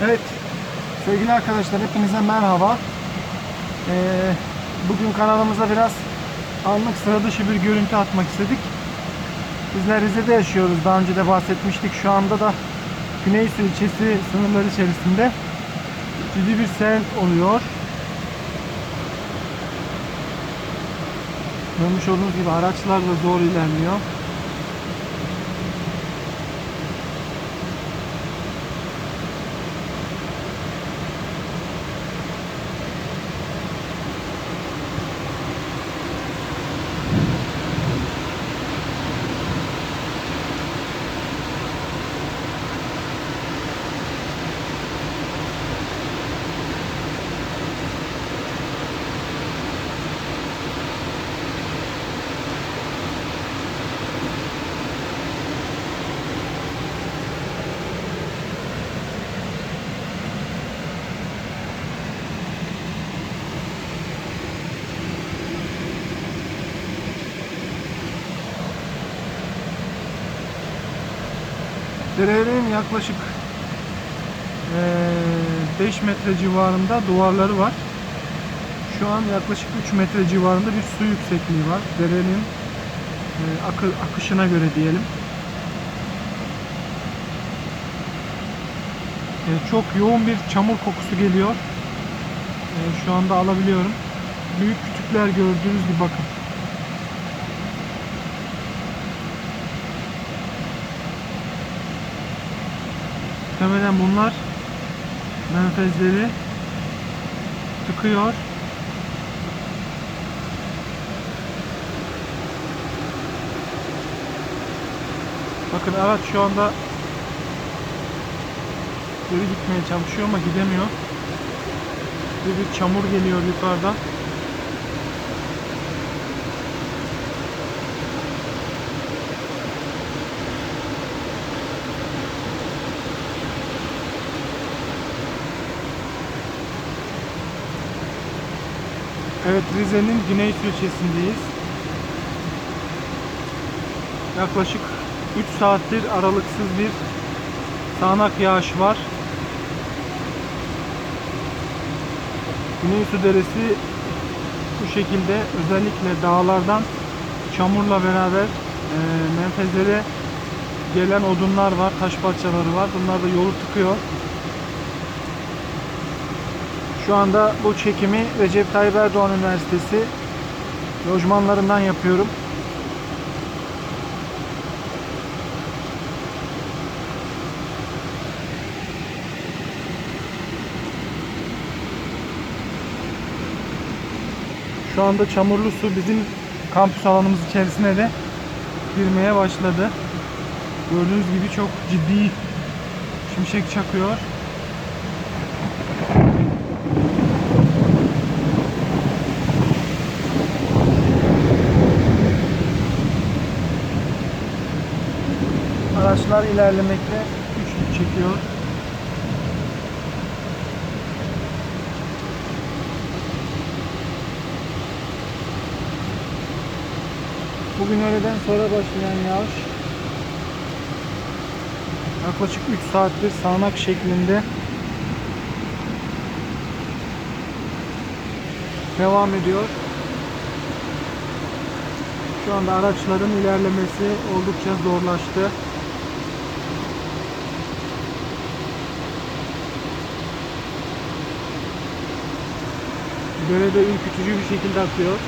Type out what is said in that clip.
Evet, sevgili arkadaşlar hepinize merhaba. Ee, bugün kanalımıza biraz anlık sıra dışı bir görüntü atmak istedik. Bizler Rize'de yaşıyoruz. Daha önce de bahsetmiştik. Şu anda da Güneysu ilçesi sınırları içerisinde ciddi bir sel oluyor. Görmüş olduğunuz gibi araçlar da zor ilerliyor. Derenin yaklaşık eee, 5 metre civarında duvarları var. Şu an yaklaşık 3 metre civarında bir su yüksekliği var. Derenin akı- akışına göre diyelim. Eee, çok yoğun bir çamur kokusu geliyor. Şu anda alabiliyorum. Büyük kütükler gördüğünüz gibi bakın. Muhtemelen bunlar menfezleri tıkıyor. Bakın araç şu anda geri gitmeye çalışıyor ama gidemiyor. Bir, bir çamur geliyor yukarıdan. Evet Rize'nin Güneysu ilçesindeyiz. Yaklaşık 3 saattir aralıksız bir sağanak yağış var. Güneysu Deresi bu şekilde özellikle dağlardan çamurla beraber e, menfezlere gelen odunlar var, taş parçaları var. Bunlar da yolu tıkıyor. Şu anda bu çekimi Recep Tayyip Erdoğan Üniversitesi lojmanlarından yapıyorum. Şu anda çamurlu su bizim kampüs alanımız içerisine de girmeye başladı. Gördüğünüz gibi çok ciddi şimşek çakıyor. Araçlar ilerlemekte güçlük çekiyor. Bugün öğleden sonra başlayan yağış yaklaşık 3 saattir sağanak şeklinde devam ediyor. Şu anda araçların ilerlemesi oldukça zorlaştı. Derede ürkütücü bir şekilde akıyor.